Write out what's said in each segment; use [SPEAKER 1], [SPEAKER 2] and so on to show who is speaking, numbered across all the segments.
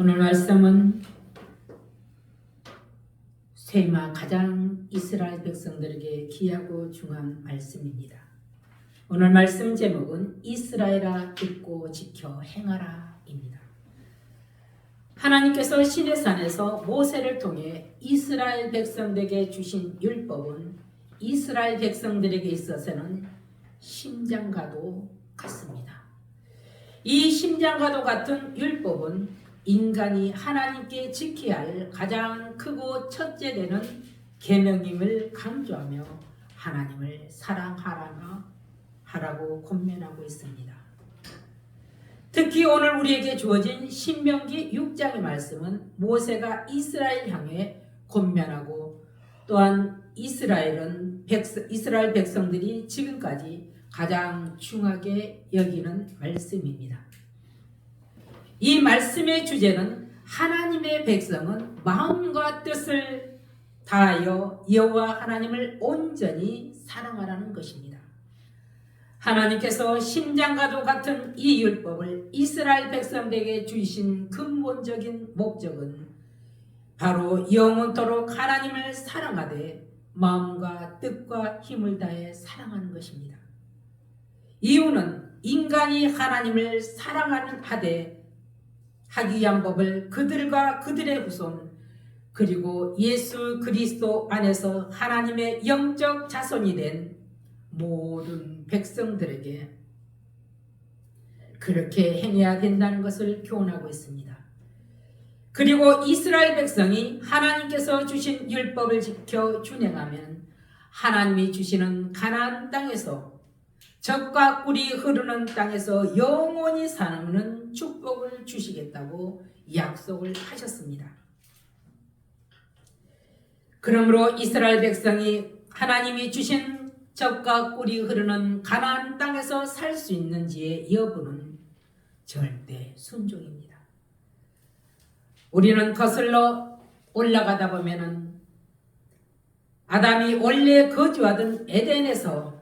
[SPEAKER 1] 오늘 말씀은 세마 가장 이스라엘 백성들에게 귀하고 중요한 말씀입니다. 오늘 말씀 제목은 이스라엘아 듣고 지켜 행하라입니다. 하나님께서 시내산에서 모세를 통해 이스라엘 백성들에게 주신 율법은 이스라엘 백성들에게 있어서는 심장과도 같습니다. 이 심장과도 같은 율법은 인간이 하나님께 지켜야 할 가장 크고 첫째 되는 계명임을 강조하며 하나님을 사랑하라며 하라고 권면하고 있습니다. 특히 오늘 우리에게 주어진 신명기 6장의 말씀은 모세가 이스라엘 향해 권면하고 또한 이스라엘은 백성, 이스라엘 백성들이 지금까지 가장 중하게 여기는 말씀입니다. 이 말씀의 주제는 하나님의 백성은 마음과 뜻을 다하여 여호와 하나님을 온전히 사랑하라는 것입니다. 하나님께서 심장과도 같은 이 율법을 이스라엘 백성들에게 주신 근본적인 목적은 바로 영원토록 하나님을 사랑하되 마음과 뜻과 힘을 다해 사랑하는 것입니다. 이유는 인간이 하나님을 사랑하는 하되 하기 위한 법을 그들과 그들의 후손 그리고 예수 그리스도 안에서 하나님의 영적 자손이 된 모든 백성들에게 그렇게 행해야 된다는 것을 교훈하고 있습니다. 그리고 이스라엘 백성이 하나님께서 주신 율법을 지켜 준행하면 하나님이 주시는 가나안 땅에서 적과 꿀이 흐르는 땅에서 영원히 사는 축복을 주시겠다고 약속을 하셨습니다. 그러므로 이스라엘 백성이 하나님이 주신 적과 꿀이 흐르는 가나안 땅에서 살 수 있는지의 여부는 절대 순종입니다. 우리는 거슬러 올라가다 보면은 아담이 원래 거주하던 에덴에서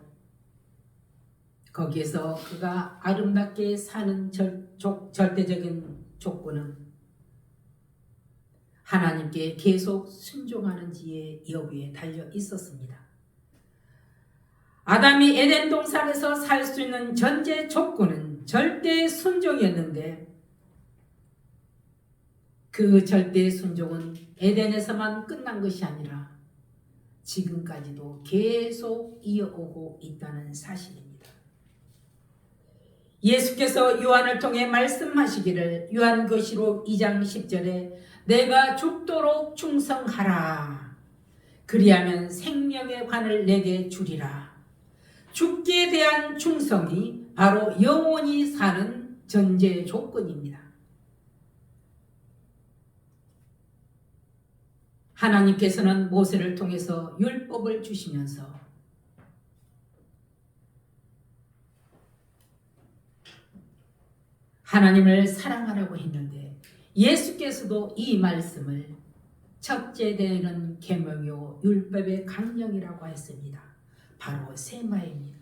[SPEAKER 1] 거기에서 그가 아름답게 사는 절, 조, 절대적인 조건은 하나님께 계속 순종하는지의 여부에 달려 있었습니다. 아담이 에덴 동산에서 살 수 있는 전제 조건은 절대 순종이었는데 그 절대 순종은 에덴에서만 끝난 것이 아니라 지금까지도 계속 이어오고 있다는 사실입니다. 예수께서 요한을 통해 말씀하시기를 요한거시록 2장 10절에 내가 죽도록 충성하라. 그리하면 생명의 관을 내게 주리라. 죽기에 대한 충성이 바로 영원히 사는 전제 조건입니다. 하나님께서는 모세를 통해서 율법을 주시면서 하나님을 사랑하라고 했는데 예수께서도 이 말씀을 첫째 되는 계명요 율법의 강령이라고 했습니다. 바로 세마입니다.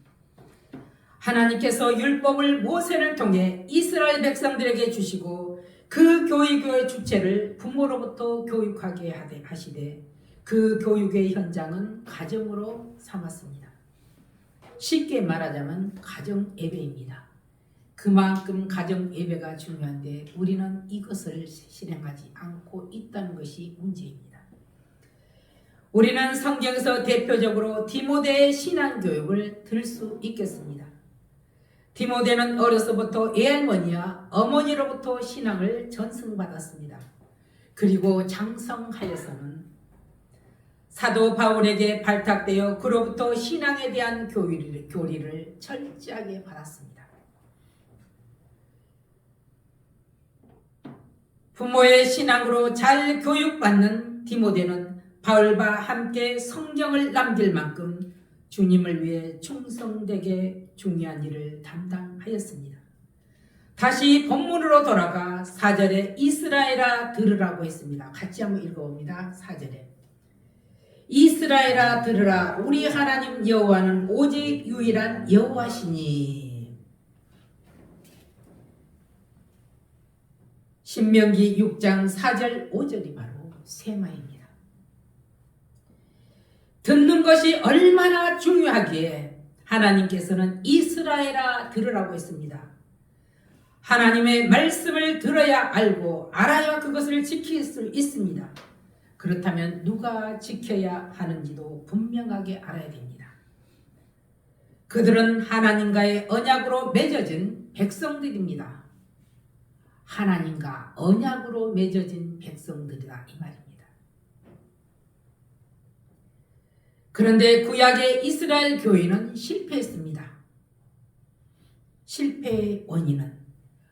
[SPEAKER 1] 하나님께서 율법을 모세를 통해 이스라엘 백성들에게 주시고 그 교육의 주체를 부모로부터 교육하게 하시되 그 교육의 현장은 가정으로 삼았습니다. 쉽게 말하자면 가정 예배입니다. 그만큼 가정 예배가 중요한데 우리는 이것을 실행하지 않고 있다는 것이 문제입니다. 우리는 성경에서 대표적으로 디모데의 신앙 교육을 들 수 있겠습니다. 디모데는 어려서부터 애할머니와 어머니로부터 신앙을 전승받았습니다. 그리고 장성하여서는 사도 바울에게 발탁되어 그로부터 신앙에 대한 교리를, 교리를 철저하게 받았습니다. 부모의 신앙으로 잘 교육받는 디모데는 바울과 함께 성경을 남길 만큼 주님을 위해 충성되게 중요한 일을 담당하였습니다. 다시 본문으로 돌아가 4절에 이스라엘아 들으라고 했습니다. 같이 한번 읽어봅니다. 4절에 이스라엘아 들으라 우리 하나님 여호와는 오직 유일한 여호와시니 신명기 6장 4절 5절이 바로 세마입니다. 듣는 것이 얼마나 중요하기에 하나님께서는 이스라엘아 들으라고 했습니다. 하나님의 말씀을 들어야 알고 알아야 그것을 지킬 수 있습니다. 그렇다면 누가 지켜야 하는지도 분명하게 알아야 됩니다. 그들은 하나님과의 언약으로 맺어진 백성들입니다. 하나님과 언약으로 맺어진 백성들이다 이 말입니다. 그런데 구약의 이스라엘 교회는 실패했습니다. 실패의 원인은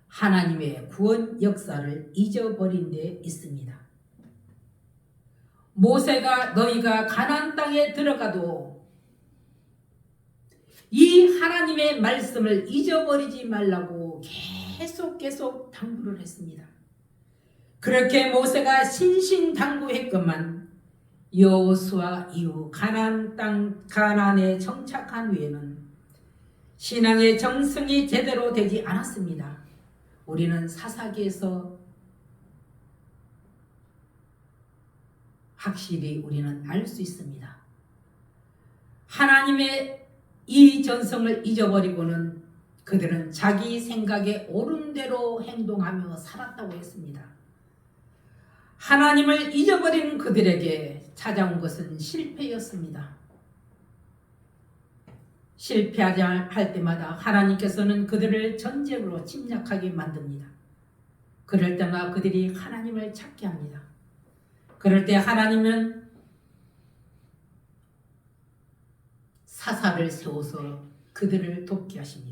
[SPEAKER 1] 하나님의 구원 역사를 잊어버린 데 있습니다. 모세가 너희가 가나안 땅에 들어가도 이 하나님의 말씀을 잊어버리지 말라고 계속 계속 당부를 했습니다. 그렇게 모세가 신신당부했건만 여호수아 이후 가나안 땅 가나안에 정착한 후에는 신앙의 정성이 제대로 되지 않았습니다. 우리는 사사기에서 확실히 우리는 알 수 있습니다. 하나님의 이 전성을 잊어버리고는 그들은 자기 생각에 옳은 대로 행동하며 살았다고 했습니다. 하나님을 잊어버린 그들에게 찾아온 것은 실패였습니다. 실패하지 할 때마다 하나님께서는 그들을 전쟁으로 침략하게 만듭니다. 그럴 때마다 그들이 하나님을 찾게 합니다. 그럴 때 하나님은 사사를 세워서 그들을 돕게 하십니다.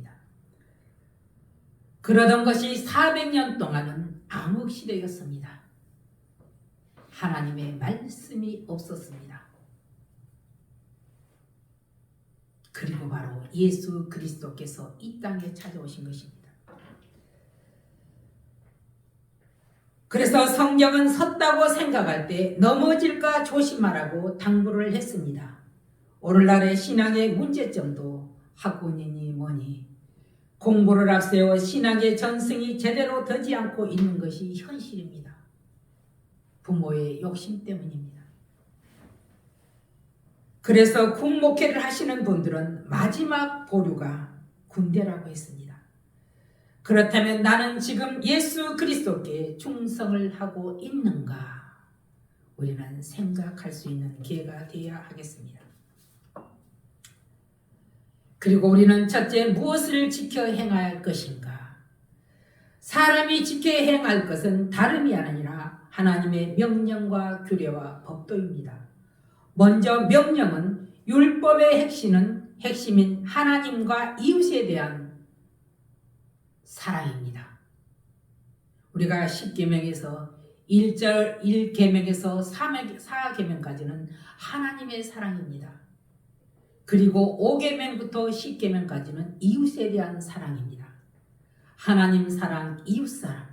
[SPEAKER 1] 그러던 것이 400년 동안은 암흑 시대였습니다. 하나님의 말씀이 없었습니다. 그리고 바로 예수 그리스도께서 이 땅에 찾아오신 것입니다. 그래서 성경은 섰다고 생각할 때 넘어질까 조심하라고 당부를 했습니다. 오늘날의 신앙의 문제점도 학군이니 뭐니 공부를 앞세워 신앙의 전승이 제대로 되지 않고 있는 것이 현실입니다. 부모의 욕심 때문입니다. 그래서 군목회를 하시는 분들은 마지막 보류가 군대라고 했습니다. 그렇다면 나는 지금 예수 그리스도께 충성을 하고 있는가? 우리는 생각할 수 있는 기회가 되어야 하겠습니다. 그리고 우리는 첫째 무엇을 지켜 행할 하 것인가? 사람이 지켜 행할 것은 다름이 아니라 하나님의 명령과 규례와 법도입니다. 먼저 명령은 율법의 핵심은 핵심인 하나님과 이웃에 대한 사랑입니다. 우리가 10계명에서 1절 1계명에서 4계명까지는 하나님의 사랑입니다. 그리고 5계명부터 10계명까지는 이웃에 대한 사랑입니다. 하나님 사랑, 이웃 사랑.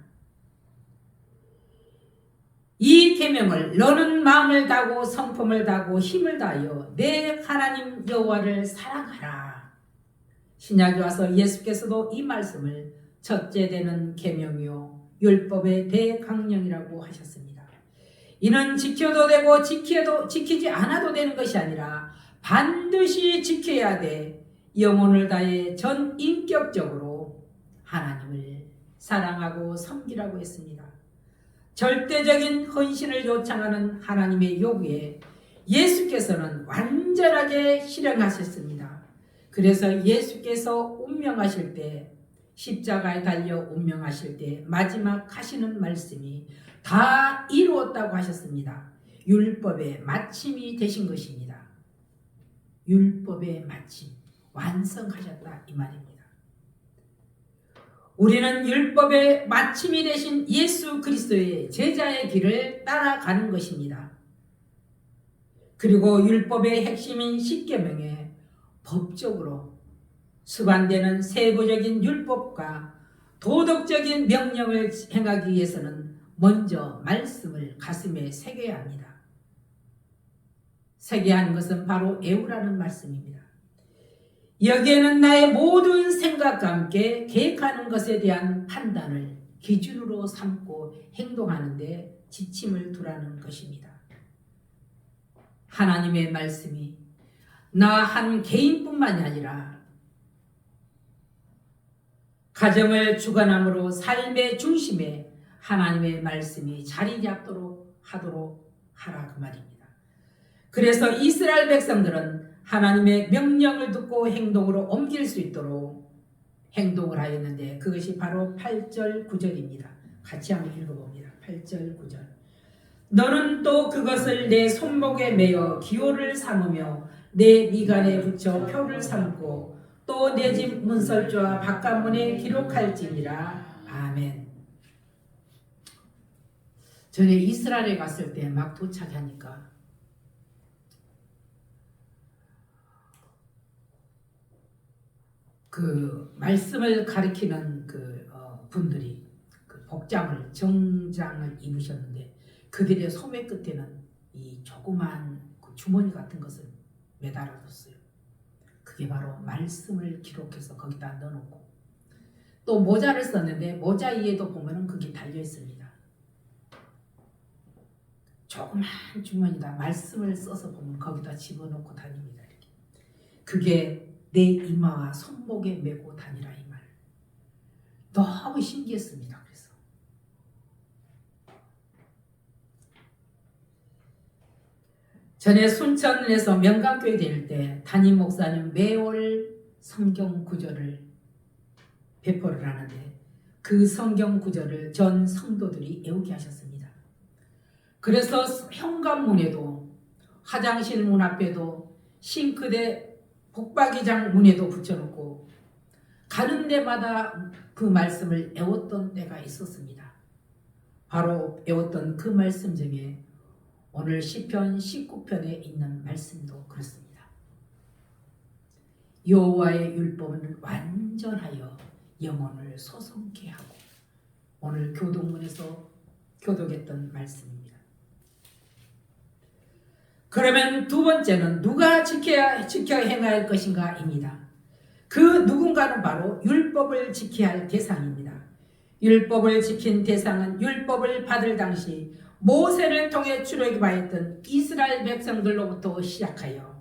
[SPEAKER 1] 이 계명을 너는 마음을 다고 성품을 다고 힘을 다하여 내 하나님 여호와를 사랑하라. 신약에 와서 예수께서도 이 말씀을 첫째 되는 계명이요 율법의 대강령이라고 하셨습니다. 이는 지켜도 되고 지켜도 지키지 않아도 되는 것이 아니라 반드시 지켜야 돼 영혼을 다해 전 인격적으로 하나님을 사랑하고 섬기라고 했습니다. 절대적인 헌신을 요청하는 하나님의 요구에 예수께서는 완전하게 실행하셨습니다. 그래서 예수께서 운명하실 때 십자가에 달려 운명하실 때 마지막 하시는 말씀이 다 이루었다고 하셨습니다. 율법의 마침이 되신 것입니다. 율법의 마침 완성하셨다 이 말입니다. 우리는 율법의 마침이 되신 예수 그리스도의 제자의 길을 따라가는 것입니다. 그리고 율법의 핵심인 십계명에 법적으로 수반되는 세부적인 율법과 도덕적인 명령을 행하기 위해서는 먼저 말씀을 가슴에 새겨야 합니다. 하는 것은 바로 애우라는 말씀입니다. 여기에는 나의 모든 생각과 함께 계획하는 것에 대한 판단을 기준으로 삼고 행동하는데 지침을 두라는 것입니다. 하나님의 말씀이 나 한 개인뿐만이 아니라 가정을 주관함으로 삶의 중심에 하나님의 말씀이 자리 잡도록 하도록 하라 그 말입니다. 그래서 이스라엘 백성들은 하나님의 명령을 듣고 행동으로 옮길 수 있도록 행동을 하였는데 그것이 바로 8절 9절입니다. 같이 한번 읽어봅니다. 8절 9절. 너는 또 그것을 내 손목에 매어 기호를 삼으며 내 미간에 붙여 표를 삼고 또 내 집 문설주와 바깥문에 기록할지니라. 아멘. 전에 이스라엘에 갔을 때 막 도착하니까 그 말씀을 가리키는 그 어, 분들이 그 복장을 정장을 입으셨는데 그들의 소매 끝에는 이 조그만 그 주머니 같은 것을 매달아 뒀어요. 그게 바로 말씀을 기록해서 거기다 넣어놓고 또 모자를 썼는데 모자 위에도 보면은 그게 달려 있습니다. 조그만 주머니다 말씀을 써서 보면 거기다 집어넣고 다닙니다. 이렇게 그게 내 이마와 손목에 메고 다니라 이 말. 너무 신기했습니다. 그래서 전에 순천에서 명강교회 다닐 때 담임 목사님 매월 성경 구절을 배포를 하는데 그 성경 구절을 전 성도들이 외우게 하셨습니다. 그래서 현관문에도 화장실 문 앞에도 싱크대 복박이장 문에도 붙여놓고 가는 데마다 그 말씀을 외웠던 때가 있었습니다. 바로 외웠던 그 말씀 중에 오늘 시편 19편에 있는 말씀도 그렇습니다. 여호와의 율법은 완전하여 영혼을 소송케 하고 오늘 교동문에서 교독했던 말씀입니다. 그러면 두 번째는 누가 지켜야 지켜 행할 것인가입니다. 그 누군가는 바로 율법을 지켜야 할 대상입니다. 율법을 지킨 대상은 율법을 받을 당시 모세를 통해 출애굽하였던 이스라엘 백성들로부터 시작하여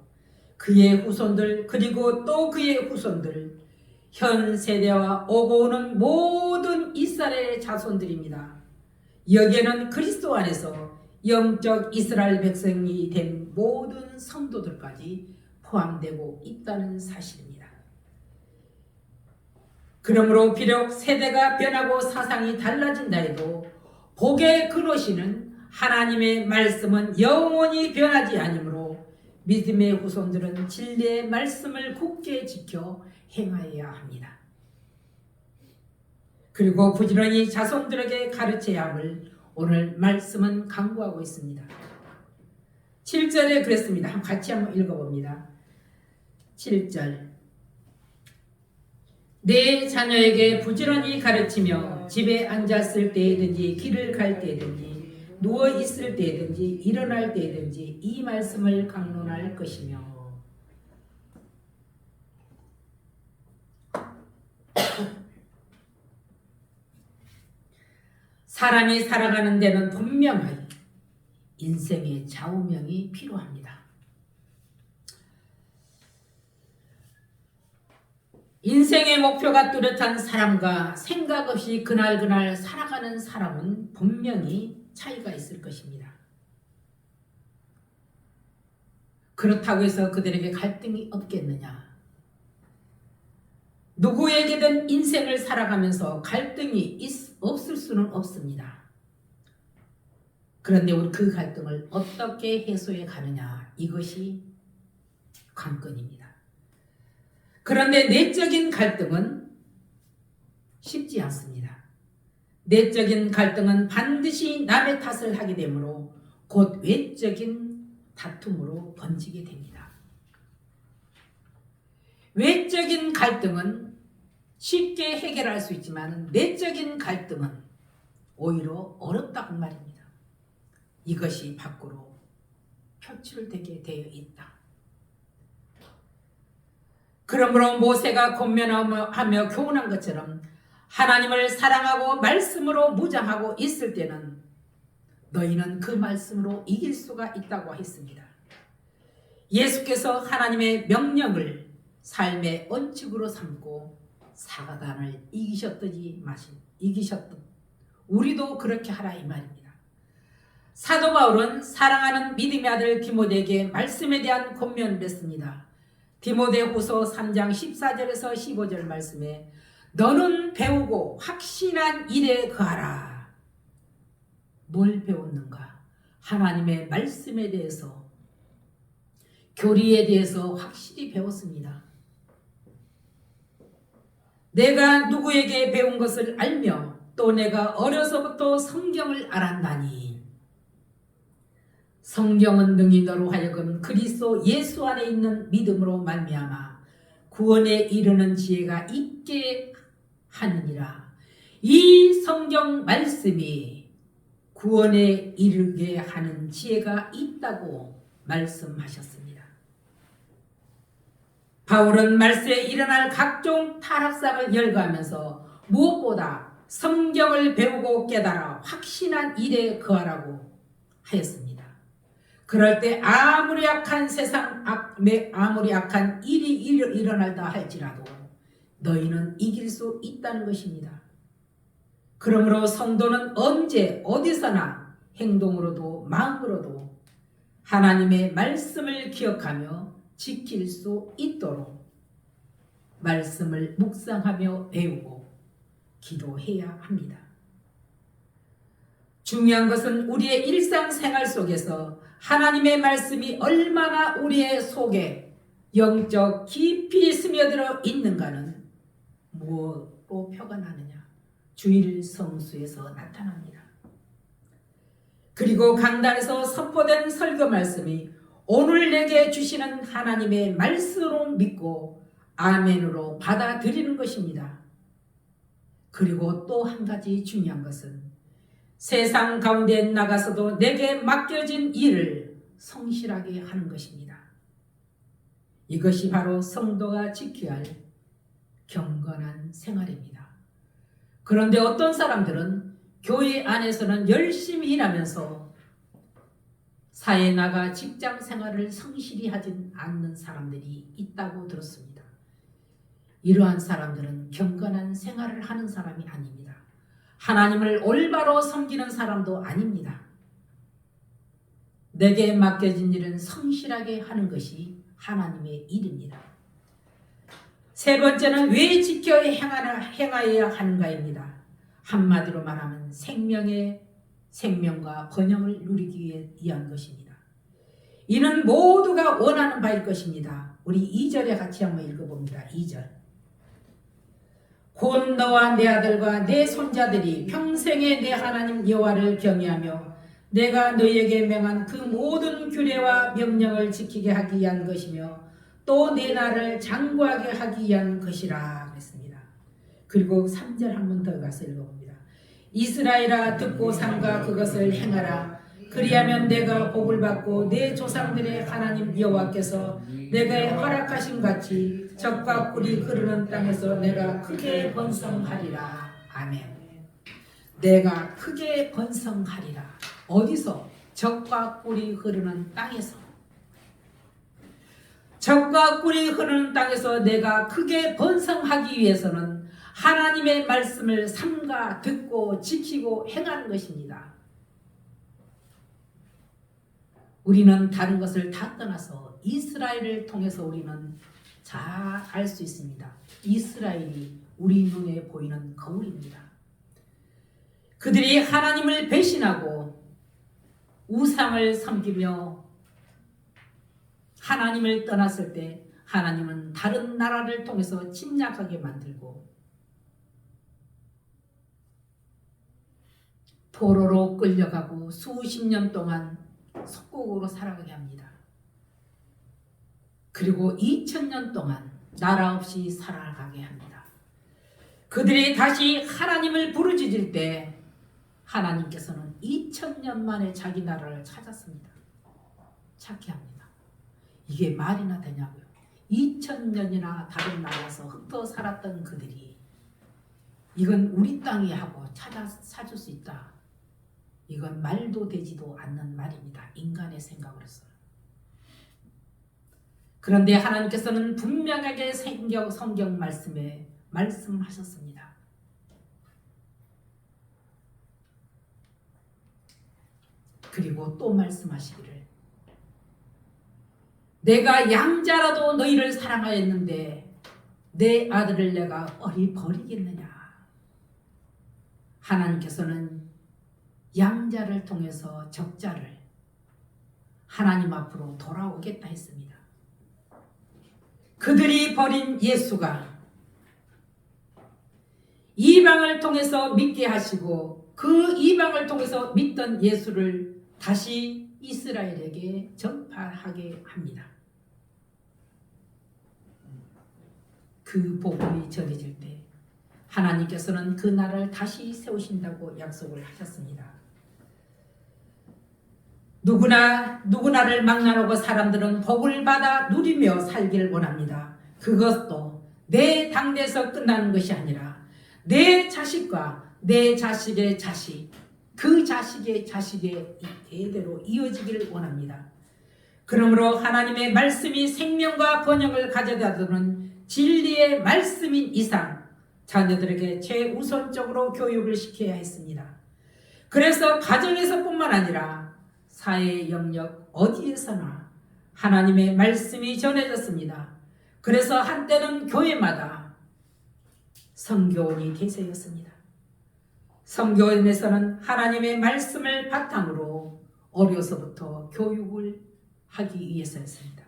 [SPEAKER 1] 그의 후손들 그리고 또 그의 후손들 현 세대와 오고 오는 모든 이스라엘의 자손들입니다. 여기에는 그리스도 안에서 영적 이스라엘 백성이 된 모든 성도들까지 포함되고 있다는 사실입니다. 그러므로 비록 세대가 변하고 사상이 달라진다 해도 복의 그러시는 하나님의 말씀은 영원히 변하지 아니므로 믿음의 후손들은 진리의 말씀을 굳게 지켜 행하여야 합니다. 그리고 부지런히 자손들에게 가르쳐야 함을 오늘 말씀은 강구하고 있습니다. 7절에 그랬습니다. 같이 한번 읽어봅니다. 7절 내 자녀에게 부지런히 가르치며 집에 앉았을 때든지 길을 갈 때든지 누워 있을 때든지 일어날 때든지 이 말씀을 강론할 것이며 사람이 살아가는 데는 분명하게 인생의 좌우명이 필요합니다. 인생의 목표가 뚜렷한 사람과 생각 없이 그날그날 살아가는 사람은 분명히 차이가 있을 것입니다. 그렇다고 해서 그들에게 갈등이 없겠느냐? 누구에게든 인생을 살아가면서 갈등이 있, 없을 수는 없습니다. 그런데 우리 그 갈등을 어떻게 해소해 가느냐 이것이 관건입니다. 그런데 내적인 갈등은 쉽지 않습니다. 내적인 갈등은 반드시 남의 탓을 하게 되므로 곧 외적인 다툼으로 번지게 됩니다. 외적인 갈등은 쉽게 해결할 수 있지만 내적인 갈등은 오히려 어렵다고 말입니다. 이것이 밖으로 표출되게 되어 있다. 그러므로 모세가 권면하며 교훈한 것처럼 하나님을 사랑하고 말씀으로 무장하고 있을 때는 너희는 그 말씀으로 이길 수가 있다고 했습니다. 예수께서 하나님의 명령을 삶의 원칙으로 삼고 사단을 이기셨더니 마신 이기셨던 우리도 그렇게 하라 이 말입니다. 사도 바울은 사랑하는 믿음의 아들 디모데에게 말씀에 대한 권면을 했습니다. 디모데후서 3장 14절에서 15절 말씀에 너는 배우고 확신한 일에 거하라. 뭘 배웠는가? 하나님의 말씀에 대해서 교리에 대해서 확실히 배웠습니다. 내가 누구에게 배운 것을 알며 또 내가 어려서부터 성경을 알았나니 성경은 능히 너로 하여금 그리스도 예수 안에 있는 믿음으로 말미암아 구원에 이르는 지혜가 있게 하느니라. 이 성경 말씀이 구원에 이르게 하는 지혜가 있다고 말씀하셨습니다. 바울은 말세에 일어날 각종 타락상을 열거하면서 무엇보다 성경을 배우고 깨달아 확신한 일에 거하라고 하였습니다. 그럴 때 아무리 악한 세상 악, 아무리 악한 일이 일- 일어날다 할지라도 너희는 이길 수 있다는 것입니다. 그러므로 성도는 언제 어디서나 행동으로도 마음으로도 하나님의 말씀을 기억하며 지킬 수 있도록 말씀을 묵상하며 배우고 기도해야 합니다. 중요한 것은 우리의 일상생활 속에서 하나님의 말씀이 얼마나 우리의 속에 영적 깊이 스며들어 있는가는 무엇으로 표현하느냐? 주일 성수에서 나타납니다. 그리고 강단에서 선포된 설교 말씀이 오늘 내게 주시는 하나님의 말씀으로 믿고 아멘으로 받아들이는 것입니다. 그리고 또 한 가지 중요한 것은 세상 가운데 나가서도 내게 맡겨진 일을 성실하게 하는 것입니다. 이것이 바로 성도가 지켜야 할 경건한 생활입니다. 그런데 어떤 사람들은 교회 안에서는 열심히 일하면서 사회에 나가 직장 생활을 성실히 하진 않는 사람들이 있다고 들었습니다. 이러한 사람들은 경건한 생활을 하는 사람이 아닙니다. 하나님을 올바로 섬기는 사람도 아닙니다. 내게 맡겨진 일은 성실하게 하는 것이 하나님의 일입니다. 세 번째는 왜 지켜 행하여야 하는가입니다. 한마디로 말하면 생명의 생명과 번영을 누리기 위한 것입니다. 이는 모두가 원하는 바일 것입니다. 우리 2절에 같이 한번 읽어봅니다. 2절. 곧 너와 내 아들과 내 손자들이 평생에 내 하나님 여호와를 경외하며 내가 너희에게 명한 그 모든 규례와 명령을 지키게 하기 위한 것이며 또 내 나를 장구하게 하기 위한 것이라 그랬습니다. 그리고 3절 한 번 더 가서 읽어봅니다. 이스라엘아 듣고 삼가 그것을 행하라. 그리하면 내가 복을 받고 내 조상들의 하나님 여호와께서 내게 허락하신 같이 적과 꿀이 흐르는 땅에서 내가 크게 번성하리라. 아멘. 내가 크게 번성하리라. 어디서? 적과 꿀이 흐르는 땅에서. 적과 꿀이 흐르는 땅에서 내가 크게 번성하기 위해서는 하나님의 말씀을 삼가 듣고 지키고 행하는 것입니다. 우리는 다른 것을 다 떠나서 이스라엘을 통해서 우리는 잘 알 수 있습니다. 이스라엘이 우리 눈에 보이는 거울입니다. 그들이 하나님을 배신하고 우상을 섬기며 하나님을 떠났을 때 하나님은 다른 나라를 통해서 침략하게 만들고 포로로 끌려가고 수십 년 동안 속국으로 살아가게 합니다. 그리고 2000년 동안 나라 없이 살아가게 합니다. 그들이 다시 하나님을 부르짖을 때 하나님께서는 2000년 만에 자기 나라를 찾았습니다. 찾게 합니다. 이게 말이나 되냐고요. 2000년이나 다른 나라에서 흩어 살았던 그들이 이건 우리 땅이 하고 찾아 사줄 수 있다. 이건 말도 되지도 않는 말입니다. 인간의 생각으로서. 그런데 하나님께서는 분명하게 성경, 성경 말씀에 말씀하셨습니다. 그리고 또 말씀하시기를 내가 양자라도 너희를 사랑하였는데 내 아들을 내가 어리 버리겠느냐 하나님께서는 양자를 통해서 적자를 하나님 앞으로 돌아오겠다 했습니다. 그들이 버린 예수가 이방을 통해서 믿게 하시고 그 이방을 통해서 믿던 예수를 다시 이스라엘에게 전파하게 합니다. 그 복음이 전해질 때 하나님께서는 그 나라를 다시 세우신다고 약속을 하셨습니다. 누구나 누구나를 막나르고 사람들은 복을 받아 누리며 살기를 원합니다. 그것도 내 당대에서 끝나는 것이 아니라 내 자식과 내 자식의 자식, 그 자식의 자식의 대대로 이어지기를 원합니다. 그러므로 하나님의 말씀이 생명과 번영을 가져다 주는 진리의 말씀인 이상 자녀들에게 최우선적으로 교육을 시켜야 했습니다. 그래서 가정에서뿐만 아니라 사회 영역 어디에서나 하나님의 말씀이 전해졌습니다. 그래서 한때는 교회마다 성교원이 대세였습니다. 성교원에서는 하나님의 말씀을 바탕으로 어려서부터 교육을 하기 위해서였습니다.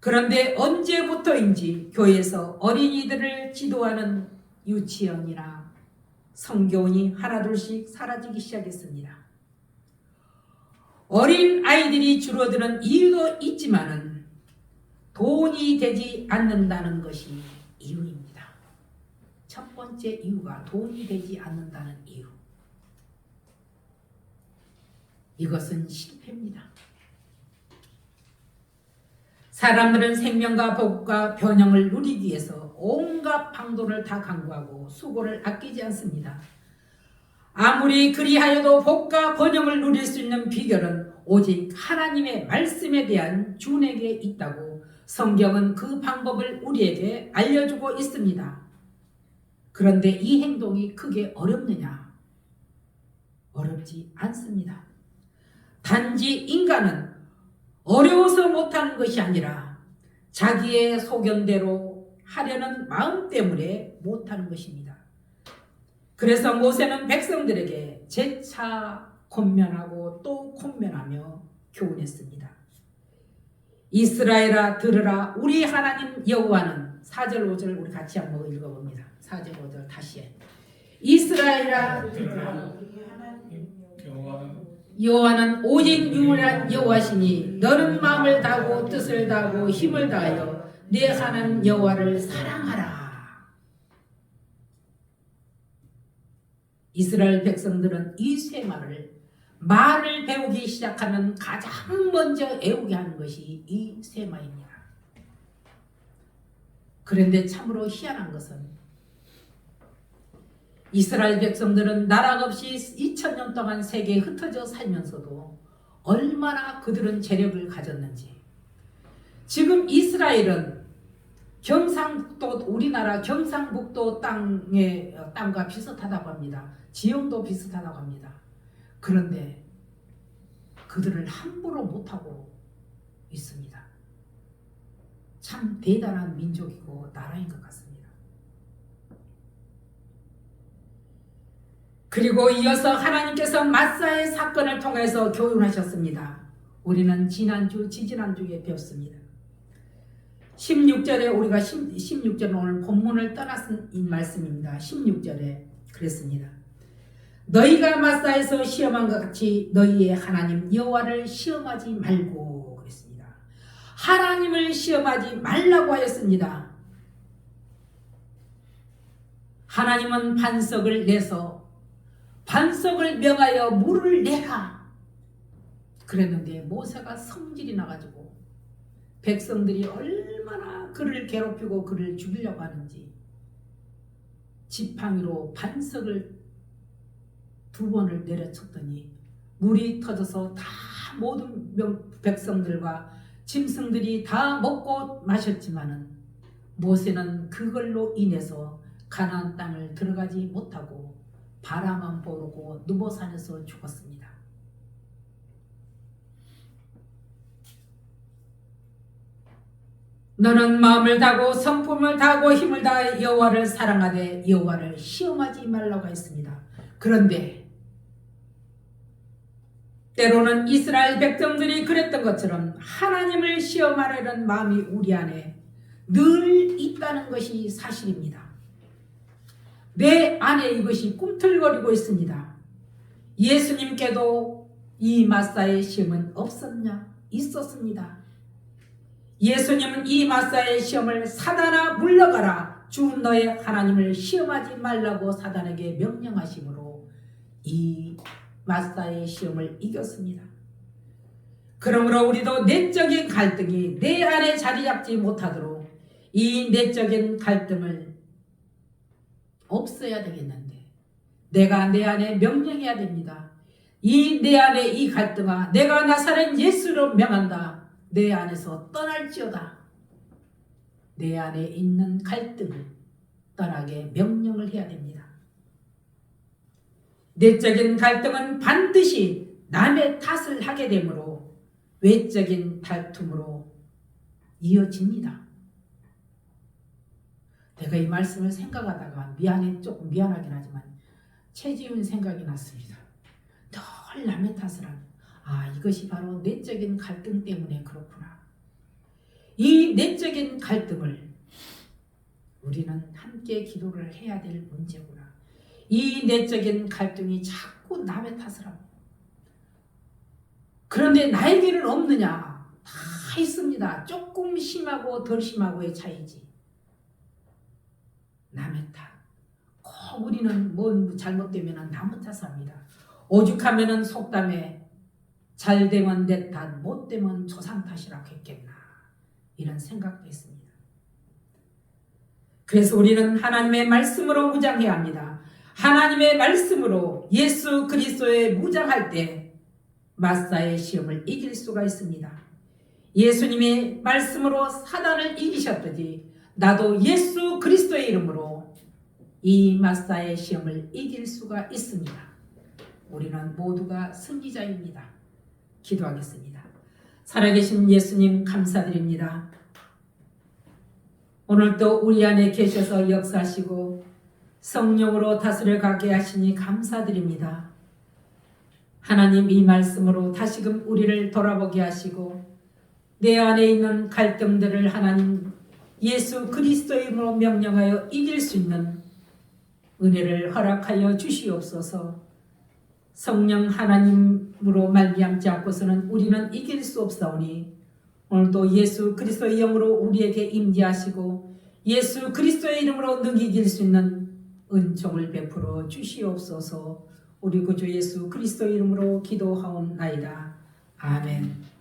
[SPEAKER 1] 그런데 언제부터인지 교회에서 어린이들을 지도하는 유치원이나 성교원이 하나둘씩 사라지기 시작했습니다. 어린 아이들이 줄어드는 이유도 있지만은 돈이 되지 않는다는 것이 이유입니다. 첫 번째 이유가 돈이 되지 않는다는 이유. 이것은 실패입니다. 사람들은 생명과 복과 변형을 누리기 위해서 온갖 방도를 다 강구하고 수고를 아끼지 않습니다. 아무리 그리하여도 복과 번영을 누릴 수 있는 비결은 오직 하나님의 말씀에 대한 준에게 있다고 성경은 그 방법을 우리에게 알려주고 있습니다. 그런데 이 행동이 크게 어렵느냐? 어렵지 않습니다. 단지 인간은 어려워서 못하는 것이 아니라 자기의 소견대로 하려는 마음 때문에 못하는 것입니다. 그래서 모세는 백성들에게 재차 권면하고 또 권면하며 교훈했습니다. 이스라엘아 들으라 우리 하나님 여호와는 4절 5절 우리 같이 한번 읽어봅니다. 4절 5절 다시 해. 이스라엘아 들으라
[SPEAKER 2] 여호와는
[SPEAKER 1] 여호와는 오직 유일한 여호와시니 너는 마음을 다하고 뜻을 다하고 힘을 다하여 내 하나님 여호와를 사랑하라. 이스라엘 백성들은 이 세 말을 말을 배우기 시작하면 가장 먼저 애우게 하는 것이 이세 말입니다. 그런데 참으로 희한한 것은 이스라엘 백성들은 나라 없이 2000년 동안 세계에 흩어져 살면서도 얼마나 그들은 재력을 가졌는지 지금 이스라엘은 경상북도 우리나라 경상북도 땅의 땅과 비슷하다고 합니다. 지형도 비슷하다고 합니다. 그런데 그들을 함부로 못하고 있습니다. 참 대단한 민족이고 나라인 것 같습니다. 그리고 이어서 하나님께서 마사의 사건을 통해서 교훈하셨습니다. 우리는 지난주, 지지난주에 배웠습니다. 16절에 우리가 16절 오늘 본문을 떠났은 이 말씀입니다. 16절에 그랬습니다. 너희가 마사에서 시험한 것 같이 너희의 하나님 여호와를 시험하지 말고 그랬습니다. 하나님을 시험하지 말라고 하였습니다. 하나님은 반석을 내서 반석을 명하여 물을 내라. 그랬는데 모세가 성질이 나가지고 백성들이 얼마나 그를 괴롭히고 그를 죽이려고 하는지 지팡이로 반석을 두 번을 내려쳤더니 물이 터져서 다 모든 명- 백성들과 짐승들이 다 먹고 마셨지만은 모세는 그걸로 인해서 가나안 땅을 들어가지 못하고 바라만 보르고 누보산에서 죽었습니다. 너는 마음을 다하고 성품을 다하고 힘을 다해 여호와를 사랑하되 여호와를 시험하지 말라고 했습니다. 그런데 때로는 이스라엘 백성들이 그랬던 것처럼 하나님을 시험하려는 마음이 우리 안에 늘 있다는 것이 사실입니다. 내 안에 이것이 꿈틀거리고 있습니다. 예수님께도 이 마사의 시험은 없었냐? 있었습니다. 예수님은 이 마사의 시험을 사단아 물러가라 주 너의 하나님을 시험하지 말라고 사단에게 명령하심으로 이 마사의 시험을 이겼습니다. 그러므로 우리도 내적인 갈등이 내 안에 자리 잡지 못하도록 이 내적인 갈등을 없어야 되겠는데 내가 내 안에 명령해야 됩니다. 이 내 안에 이 갈등아 내가 나사렛 예수로 명한다. 내 안에서 떠날지어다. 내 안에 있는 갈등을 떠나게 명령을 해야 됩니다. 내적인 갈등은 반드시 남의 탓을 하게 되므로 외적인 다툼으로 이어집니다. 내가 이 말씀을 생각하다가 미안해 조금 미안하긴 하지만 최지훈 생각이 났습니다. 늘 남의 탓을 하는 아 이것이 바로 내적인 갈등 때문에 그렇구나. 이 내적인 갈등을 우리는 함께 기도를 해야 될 문제구나. 이 내적인 갈등이 자꾸 남의 탓을 하고 그런데 나에게는 없느냐? 다 있습니다. 조금 심하고 덜 심하고의 차이지. 남의 탓. 꼭 우리는 뭔 잘못되면 남의 탓을 합니다. 오죽하면은 속담에 잘 되면 내 탓, 못 되면 조상 탓이라고 했겠나 이런 생각도 있습니다. 그래서 우리는 하나님의 말씀으로 무장해야 합니다. 하나님의 말씀으로 예수 그리스도에 무장할 때 마사의 시험을 이길 수가 있습니다. 예수님의 말씀으로 사단을 이기셨듯이 나도 예수 그리스도의 이름으로 이 마사의 시험을 이길 수가 있습니다. 우리는 모두가 승리자입니다. 기도하겠습니다. 살아계신 예수님 감사드립니다. 오늘도 우리 안에 계셔서 역사하시고 성령으로 다스려 가게 하시니 감사드립니다. 하나님 이 말씀으로 다시금 우리를 돌아보게 하시고 내 안에 있는 갈등들을 하나님 예수 그리스도의 이름으로 명령하여 이길 수 있는 은혜를 허락하여 주시옵소서. 성령 하나님 으로 말미암지 않고서는 우리는 이길 수 없사오니 오늘도 예수 그리스도의 영으로 우리에게 임재하시고 예수 그리스도의 이름으로 능히 이길 수 있는 은총을 베풀어 주시옵소서. 우리 구주 예수 그리스도의 이름으로 기도하옵나이다. 아멘.